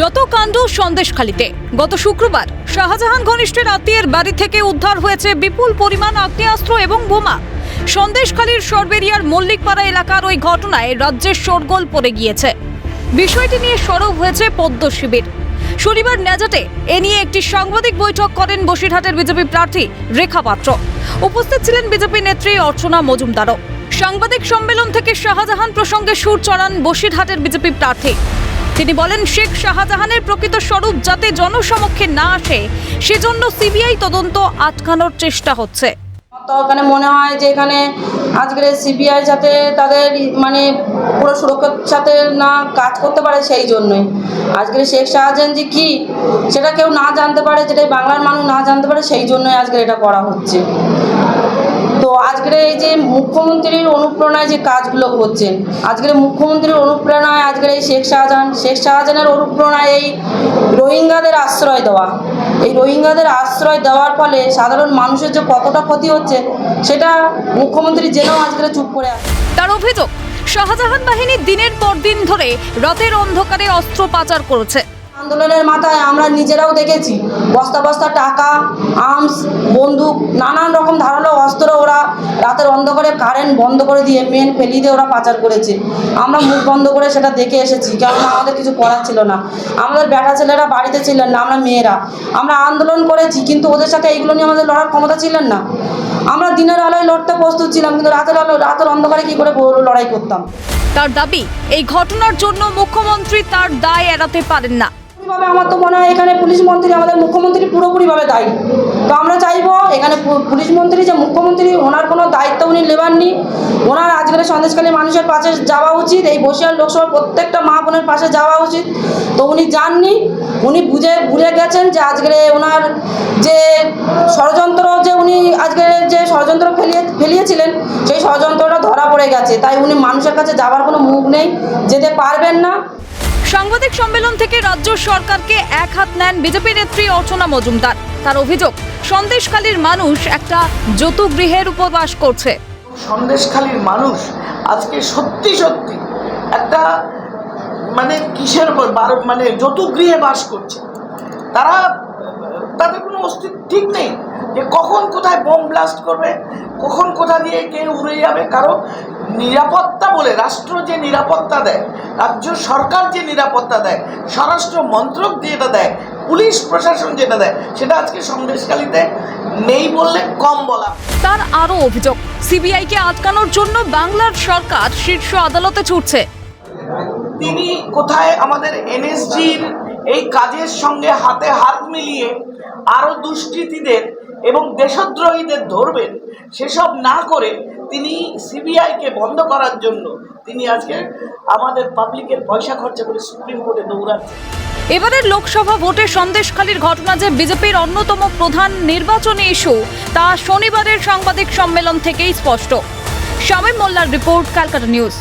যত কাণ্ড সন্দেশখালিতে, গত শুক্রবার শাহজাহান ঘনিষ্ঠের আত্মীয়ের বাড়ি থেকে উদ্ধার হয়েছে বিপুল পরিমাণ আগ্নেয়াস্ত্র এবং বোমা। সন্দেশখালীর সরবেরিয়ার মল্লিকপাড়া এলাকার ওই ঘটনায় রাজ্যের শোরগোল পড়ে গিয়েছে। বিষয়টি নিয়ে সরব হয়েছে পদ্ম শিবির। শনিবার ন্যাজাটে এ নিয়ে একটি সাংবাদিক বৈঠক করেন বসিরহাটের বিজেপি প্রার্থী রেখা পাত্র। উপস্থিত ছিলেন বিজেপি নেত্রী অর্চনা মজুমদারও। সাংবাদিক সম্মেলন থেকে শাহজাহান প্রসঙ্গে সুর চড়ান বসিরহাটের বিজেপি প্রার্থী। তিনি বলেন, শেখ শাহজাহানের প্রকৃত স্বরূপ যাতে জনসমক্ষে না আসে, সেজন্য সিবিআই তদন্ত আটকানোর চেষ্টা হচ্ছে। এখানে মনে হয় যে এখানে আজকের সিবিআই যাতে তাদের মানে পুরো সুরক্ষার সাথে না কাজ করতে পারে সেই জন্যই। আজকের শেখ শাহজাহান যে কী, সেটা কেউ না জানতে পারে যেটা এই বাংলার মানুষ না জানতে পারে, সেই জন্যই আজকের এটা করা হচ্ছে। তো আজকের এই যে মুখ্যমন্ত্রীর অনুপ্রেরণায় যে কাজগুলো হচ্ছেন আজকের মুখ্যমন্ত্রীর অনুপ্রেরণায় আজকের এই শেখ শাহজাহান, শেখ শাহজাহানের অনুপ্রেরণায় এই রোহিঙ্গাদের আশ্রয় দেওয়া, এই রোহিঙ্গাদের আশ্রয় দেওয়ার ফলে সাধারণ মানুষের যে কতটা ক্ষতি হচ্ছে, সেটা মুখ্যমন্ত্রী জেনেও আজকের চুপ করে আছে তার অভিযোগ, শাহজাহান বাহিনী দিনের পর দিন ধরে রাতের অন্ধকারে অস্ত্র পাচার করেছে। আন্দোলনের মাথায় আমরা নিজেরাও দেখেছি। বস্তা বস্তা টাকা, আর্মস, বন্দুক, নানান রকম ধারালো অস্ত্র ওরা রাতের অন্ধকারে কারেন্ট বন্ধ করে দিয়ে মেন ফেলি দিয়ে ওরা পাচার করেছে। আমরা মুখ বন্ধ করে সেটা দেখে এসেছি, কেননা আমাদের কিছু করার ছিল না। আমাদের বেটা ছেলেরা বাড়িতে ছিলেন না, আমরা মেয়েরা। আমরা আন্দোলন করেছি, কিন্তু ওদের সাথে এইগুলো নিয়ে আমাদের লড়ার ক্ষমতা ছিলেন না। আমরা দিনের আলোয় লড়তে প্রস্তুত ছিলাম, কিন্তু রাতের আলো রাতের অন্ধকারে কী করে লড়াই করতাম? তার দাবি, এই ঘটনার জন্য মুখ্যমন্ত্রী তার দায় এড়াতে পারেন না। পুরোপুরিভাবে আমার তো মনে হয় এখানে পুলিশ মন্ত্রী আমাদের মুখ্যমন্ত্রী পুরোপুরিভাবে দায়ী। তো আমরা চাইব এখানে পুলিশ মন্ত্রী যে মুখ্যমন্ত্রী, ওনার কোনো দায়িত্ব উনি নেবাননি ওনার আজকের সন্দেশকালী মানুষের পাশে যাওয়া উচিত, এই বসিয়ার লোকসভার প্রত্যেকটা মা বোনের পাশে যাওয়া উচিত। তো উনি যাননি, উনি বুঝে, ভুলে গেছেন যে আজকের ওনার যে ষড়যন্ত্র যে উনি আজকে যে ষড়যন্ত্র ফেলিয়ে, ফেলিয়েছিলেন, সেই ষড়যন্ত্রটা ধরা পড়ে গেছে। তাই উনি মানুষের কাছে যাবার কোনো মুখ নেই, যেতে পারবেন না। সাংবাদিক সম্মেলন থেকে রাজ্য সরকারকে এক হাত নেন বিজেপি নেত্রী অর্চনা মজুমদার। তার অভিযোগ, সন্দেশখালীর মানুষ একটা যতুগৃহের উপবাস করছে। সন্দেশখালীর মানুষ আজকে সত্যি সত্যি একটা মানে কিসের উপর মানে যতুগৃহে বাস করছে। তারা, তাদের কোনো অস্তিত্ব ঠিক নেই যে কখন কোথায় বোম ব্লাস্ট করবে, কখন কোথা দিয়ে কে উড়ে যাবে। কারও নিরাপত্তা বলে রাষ্ট্র যে নিরাপত্তা দেয় রাজ্য সরকার যে নিরাপত্তা দেয় স্বরাষ্ট্র মন্ত্রক যেটা দেয় পুলিশ প্রশাসন যেটা দেয় সেটা আজকে সন্দেশখালীতে নেই বললে কম বলা। তার আরও অভিযোগ সিবিআইকে আটকানোর জন্য বাংলার সরকার শীর্ষ আদালতে ছুটছে। তিনি কোথায় আমাদের এনএসজির এই কাজের সঙ্গে হাতে হাত মিলিয়ে আরও দুষ্কৃতীদের এবং দেশদ্রোহীদের ধরবেন সেসব না করে তিনি সিবিআইকে বন্ধ করার জন্য তিনি আজকে আমাদের পাবলিকের পয়সা খরচা করে সুপ্রিম কোর্টে দৌড়াচ্ছেন। এবারের লোকসভা ভোটে সন্দেশখালীর ঘটনা যে বিজেপির অন্যতম প্রধান নির্বাচনী ইস্যু, তা শনিবারের সাংবাদিক সম্মেলন থেকেই স্পষ্ট। শামীম মোল্লার রিপোর্ট কালকাটা নিউজ।